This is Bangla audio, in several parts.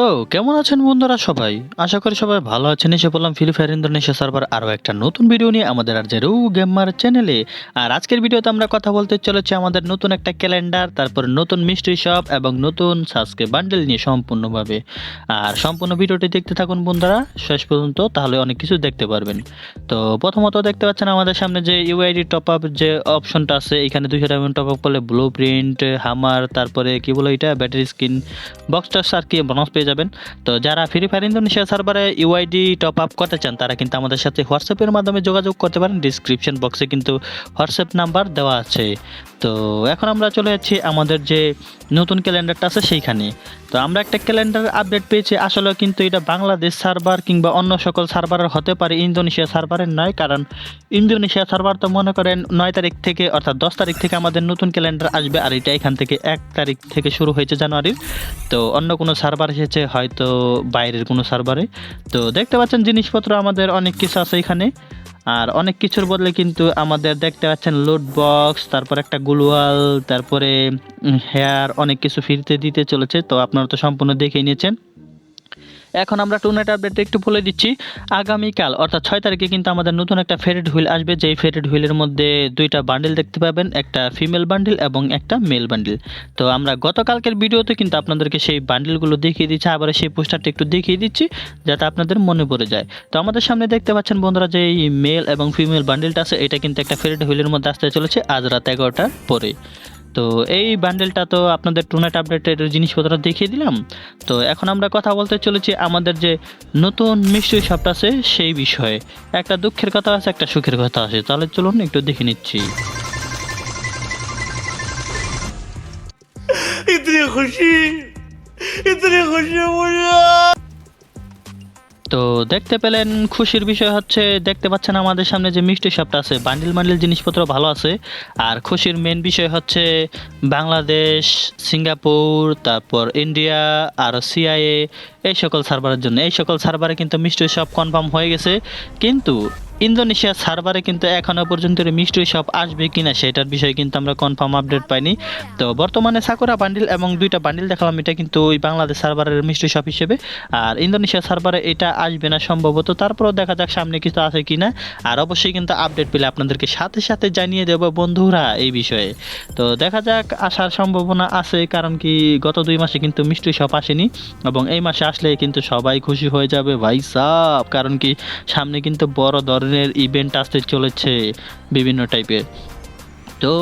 তো, কেমন আছেন বন্ধুরা সবাই? আশা করি সবাই ভালো আছেন। এসে বললাম ফ্রি ফায়ার ইন্দোনেশিয়া সার্ভার আরও একটা নতুন ভিডিও নিয়ে আমাদের আর জেরু গেমার চ্যানেলে আর আজকের ভিডিওতে আমরা কথা বলতে চলেছি আমাদের নতুন একটা ক্যালেন্ডার তারপর নতুন মিস্ট্রি শপ এবং নতুন সাসকে বান্ডেল নিয়ে সম্পূর্ণভাবে। আর সম্পূর্ণ ভিডিওটি দেখতে থাকুন বন্ধুরা, শেষ পর্যন্ত, তাহলে অনেক কিছু দেখতে পারবেন। তো, প্রথমত দেখতে পাচ্ছেন আমাদের সামনে যে ইউআইডি টপ আপ যে অপশনটা আছে, এখানে দুইশো ডায়মন্ড টপ আপ করলে ব্লু প্রিন্ট হামার তারপরে কি বলে এটা? ব্যাটারি স্ক্রিন বক্সটা আর কি বোনাস পেয়ে যাবেন। তো যারা ফ্রি ফায়ার ইন্দোনেশিয়া সার্ভারে ইউআইডি টপ আপ করতে চান, তারা কিন্তু আমাদের সাথে হোয়াটসঅ্যাপের মাধ্যমে যোগাযোগ করতে পারেন। ডিসক্রিপশন বক্সে কিন্তু হোয়াটসঅ্যাপ নাম্বার দেওয়া আছে। তো এখন আমরা চলে যাচ্ছি আমাদের যে নতুন ক্যালেন্ডারটা আছে সেইখানে। তো আমরা একটা ক্যালেন্ডার আপডেট পেয়েছি। আসলে কিন্তু এটা বাংলাদেশ সার্ভার কিংবা অন্য সকল সার্ভারের হতে পারে ইন্দোনেশিয়া সার্ভারের নয়, কারণ ইন্দোনেশিয়া সার্ভার তো মনে করেন নয় তারিখ থেকে, অর্থাৎ দশ তারিখ থেকে আমাদের নতুন ক্যালেন্ডার আসবে, আর এটা এখান থেকে এক তারিখ থেকে শুরু হয়েছে জানুয়ারির। তো অন্য কোনো সার্ভার এসেছে হয়তো বাইরের কোনো সার্ভারে। তো দেখতে পাচ্ছেন জিনিসপত্র আমাদের অনেক কিছু আছে এখানে। আর অনেক কিছুর বদলে কিন্তু আমাদের দেখতে পাচ্ছেন লোড বক্স তারপর একটা গুলওয়াল, তারপরে হেয়ার অনেক কিছু ফিরতে দিতে চলেছে। তো আপনারা তো সম্পূর্ণ দেখে নিয়েছেন। এখন আমরা টুনাইট আপডেট একটু বলে দিচ্ছি। আগামীকাল, অর্থাৎ ছয় তারিখে কিন্তু আমাদের নতুন একটা ফেরেড হুইল আসবে। যেই ফেরেড হুইলের মধ্যে দুইটা বান্ডিল দেখতে পাবেন, একটা ফিমেল বান্ডিল এবং একটা মেল বান্ডিল তো আমরা গতকালকের ভিডিওতে কিন্তু আপনাদেরকে সেই বান্ডিলগুলো দেখিয়ে দিচ্ছি, আবার সেই পোস্টারটা একটু দেখিয়ে দিচ্ছি, যাতে আপনাদের মনে পড়ে যায়। তো আমাদের সামনে দেখতে পাচ্ছেন বন্ধুরা যে এই মেল এবং ফিমেল বান্ডিলটা আছে, এটা কিন্তু একটা ফেরেড হুইলের মধ্যে আসতে চলেছে আজ রাত এগারোটার পরে। তো এই বান্ডেলটা তো আপনাদের টুনেট আপডেটের জিনিসপত্র দেখিয়ে দিলাম। তো এখন আমরা কথা বলতে চলেছি আমাদের যে নতুন মিষ্টি শপটা আছে, সেই বিষয়ে। একটা দুঃখের কথা আছে, একটা সুখের কথা আছে। তাহলে চলুন একটু দেখে নিচ্ছি। খুশি খুশি তো দেখতে পেলেন, খুশির বিষয় হচ্ছে দেখতে পাচ্ছেন আমাদের সামনে যে মিষ্টি শপটা আছে, বান্ডিল বান্ডিল জিনিসপত্র ভালো আছে। আর খুশির মেন বিষয় হচ্ছে বাংলাদেশ, সিঙ্গাপুর, তারপর ইন্ডিয়া, আর সিআইএ এই সকল সার্ভারের জন্য। এই সকল সার্ভারে কিন্তু মিষ্টি শপ কনফার্ম হয়ে গেছে। কিন্তু ইন্দোনেশিয়া সার্ভারে কিন্তু এখনও পর্যন্ত মিষ্টি শপ আসবে কিনা সেটার বিষয়ে কিন্তু আমরা কনফার্ম আপডেট পাইনি। তো বর্তমানে সাকুরা বান্ডিল এবং দুইটা বান্ডিল দেখালাম, এটা কিন্তু ওই বাংলাদেশ সার্ভারের মিষ্টি শপ হিসেবে। আর ইন্দোনেশিয়া সার্ভারে এটা আসবে না সম্ভবত, তারপরেও দেখা যাক সামনে কিছু আছে কিনা। আর অবশ্যই কিন্তু আপডেট পেলে আপনাদেরকে সাথে সাথে জানিয়ে দেবো বন্ধুরা এই বিষয়ে। তো দেখা যাক, আসার সম্ভাবনা আছে, কারণ কি গত দুই মাসে কিন্তু মিষ্টি শপ আসেনি এবং এই মাসে আসলে কিন্তু সবাই খুশি হয়ে যাবে। ভাই সাব, কারণ কি সামনে কিন্তু বড় ধরনের ইভেন্ট আসতে চলেছে বিভিন্ন টাইপের তো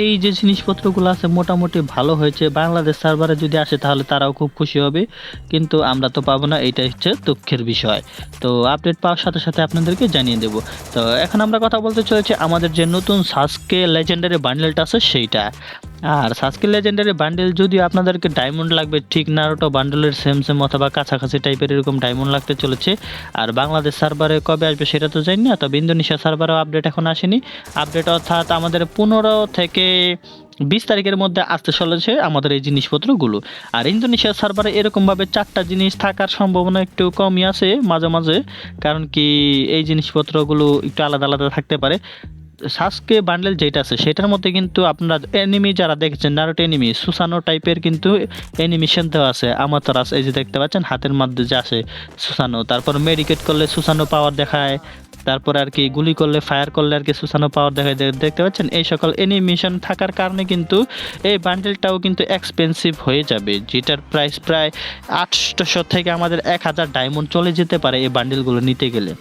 এই যে জিনিসপত্রগুলো আছে মোটামুটি ভালো হয়েছে। বাংলাদেশ সার্ভারে যদি আসে তাহলে তারাও খুব খুশি হবে। কিন্তু আমরা তো পাবো না এটা হচ্ছে দুঃখের বিষয়। তো আপডেট পাওয়ার সাথে সাথে আপনাদেরকে জানিয়ে দেব। তো এখন আমরা কথা বলতে চলেছি আমাদের যে নতুন সাসকে লেজেন্ডারি বান্ডেলটা আছে সেইটা। আর সাসকে লেজেন্ডারি বান্ডেল যদি আপনাদেরকে ডায়মন্ড লাগবে, ঠিক নারোটো বান্ডেলের সেম সেম অথবা কাছাকাছি টাইপের এরকম ডায়মন্ড লাগতে চলেছে। আর বাংলাদেশ সার্ভারে কবে আসবে সেটা তো জানি না, তবে ইন্দোনেশিয়া সার্ভারেও আপডেট এখন আসেনি। আপডেট অর্থাৎ আমাদের পনেরো থেকে বিশ তারিখের মধ্যে আসতে চলেছে আমাদের এই জিনিসপত্রগুলো। আর ইন্দোনেশিয়া সার্ভারে এরকমভাবে চারটা জিনিস থাকার সম্ভাবনা একটু কমই আছে মাঝে মাঝে, কারণ কি এই জিনিসপত্রগুলো একটু আলাদা আলাদা থাকতে পারে। সাসকে বান্ডেল যেটা আছে, সেটার মধ্যে কিন্তু আপনারা এনিমি যারা দেখেছেন নারোটো এনিমি সুসানো টাইপের কিন্তু অ্যানিমেশন দেওয়া আছে। আমাতরাস এই যে দেখতে পাচ্ছেন, হাতের মধ্যে যে আসে সুসানো তারপর মেডিকেট করলে সুসানো পাওয়ার দেখায়, তারপর আর কি গুলি করলে ফায়ার করলে আর কি সুসানো পাওয়ার দেখায়। দেখতে পাচ্ছেন, এই সকল অ্যানিমেশন থাকার কারণে কিন্তু এই বান্ডেলটাও কিন্তু এক্সপেন্সিভ হয়ে যাবে, যেটার প্রাইস প্রায় আটশো থেকে আমাদের এক হাজার ডায়মন্ড চলে যেতে পারে এই বান্ডেলগুলো নিতে গেলে।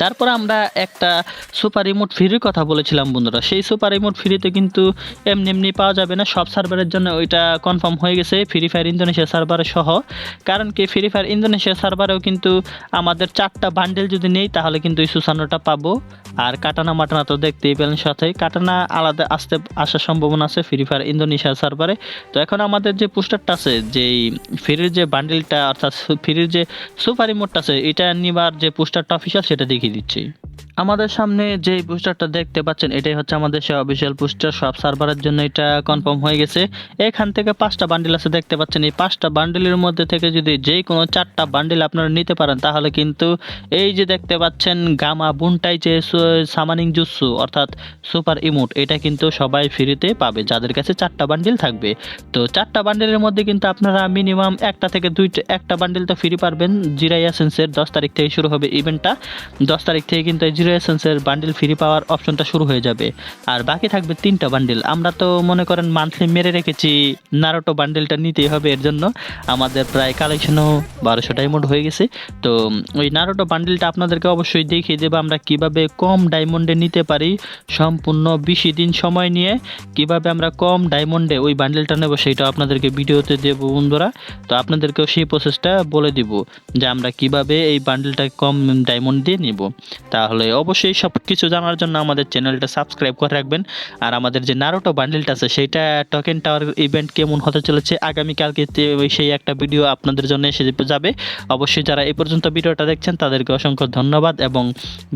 তারপর আমরা একটা সুপার রিমোট ফ্রির কথা বলেছিলাম বন্ধুরা। সেই সুপার রিমোট ফ্রিতে কিন্তু এমনি এমনি পাওয়া যাবে না, সব সার্ভারের জন্য ওইটা কনফার্ম হয়ে গেছে ফ্রি ফায়ার ইন্দোনেশিয়া সার্ভার সহ। কারণ কি ফ্রি ফায়ার ইন্দোনেশিয়া সার্ভারেও কিন্তু আমাদের চারটা বান্ডেল যদি নেই, তাহলে কিন্তু এই সুসানোটা পাবো। আর কাটানা মাটানা তো দেখতেই পেলেন সাথে। কাটানা আলাদা আসতে, আসার সম্ভাবনা আছে ফ্রি ফায়ার ইন্দোনেশিয়া সার্ভারে তো এখন আমাদের যে পোস্টারটা আছে, যেই ফ্রির যে বান্ডেলটা অর্থাৎ ফ্রির যে সুপার রিমোটটা আছে, এটা নিবার যে পোস্টারটা অফিসিয়াল সেটা দেখিয়ে দিচ্ছি। আমাদের সামনে যে বুস্টারটা দেখতে পাচ্ছেন, এটাই হচ্ছে আমাদের সে অফিসিয়াল পোস্টার সব সার্ভারের জন্য এটা কনফার্ম হয়ে গেছে। এখান থেকে পাঁচটা বান্ডিল আছে, দেখতে পাচ্ছেন। এই পাঁচটা বান্ডিলের মধ্যে থেকে যদি যে কোনো চারটা বান্ডিল আপনারা নিতে পারেন, তাহলে কিন্তু এই যে দেখতে পাচ্ছেন গামা বুনটাই যে সামানিং জুসু অর্থাৎ সুপার ইমোট এটা কিন্তু সবাই ফ্রিতে পাবে, যাদের কাছে চারটা বান্ডিল থাকবে। তো চারটা বান্ডিলের মধ্যে কিন্তু আপনারা মিনিমাম একটা থেকে দুইটা একটা বান্ডিল তো ফ্রি পারবেন। জিরাই এসেন্সের দশ তারিখ থেকে শুরু হবে ইভেন্টটা দশ তারিখ থেকে কিন্তু এই জিরো এসেন্সের বান্ডিল ফ্রি পাওয়ার অপশনটা শুরু হয়ে যাবে। আর বাকি থাকবে তিনটা বান্ডিল আমরা তো মনে করেন মান্থলি মেরে রেখেছি নারোটো বান্ডিলটা নিতেই হবে এর জন্য। আমাদের প্রায় কালেকশনও বারোশো ডায়মন্ড হয়ে গেছে। তো, ওই নারোটো বান্ডিলটা আপনাদেরকে অবশ্যই দেখিয়ে দেবো আমরা কীভাবে কম ডায়মন্ডে নিতে পারি। সম্পূর্ণ বিশ দিন সময় নিয়ে কীভাবে আমরা কম ডায়মন্ডে ওই বান্ডিলটা নেব সেটা আপনাদেরকে ভিডিওতে দেবো বন্ধুরা। তো আপনাদেরকেও সেই প্রসেসটা বলে দিব যে আমরা কীভাবে এই বান্ডিলটা কম ডায়মন্ড দিয়ে নিব। তাহলে অবশ্যই সব কিছু জানার জন্য আমাদের চ্যানেলটা সাবস্ক্রাইব করে রাখবেন। আর আমাদের যে নারোটো বান্ডেলটা আছে সেটা টোকেন টাওয়ার ইভেন্ট কেমন হতে চলেছে, আগামীকালকে সেই একটা ভিডিও আপনাদের জন্য এসে যাবে। অবশ্যই যারা এই পর্যন্ত ভিডিওটা দেখছেন, তাদেরকে অসংখ্য ধন্যবাদ এবং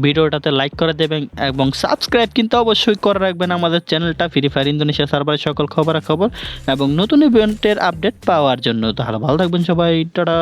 ভিডিওটাতে লাইক করে দেবেন এবং সাবস্ক্রাইব কিন্তু অবশ্যই করে রাখবেন আমাদের চ্যানেলটা ফ্রি ফায়ার ইন্দোনেশিয়া সার্ভারের সকল খবরাখবর এবং নতুন ইভেন্টের আপডেট পাওয়ার জন্য। তাহলে ভালো থাকবেন সবাই, টাটা।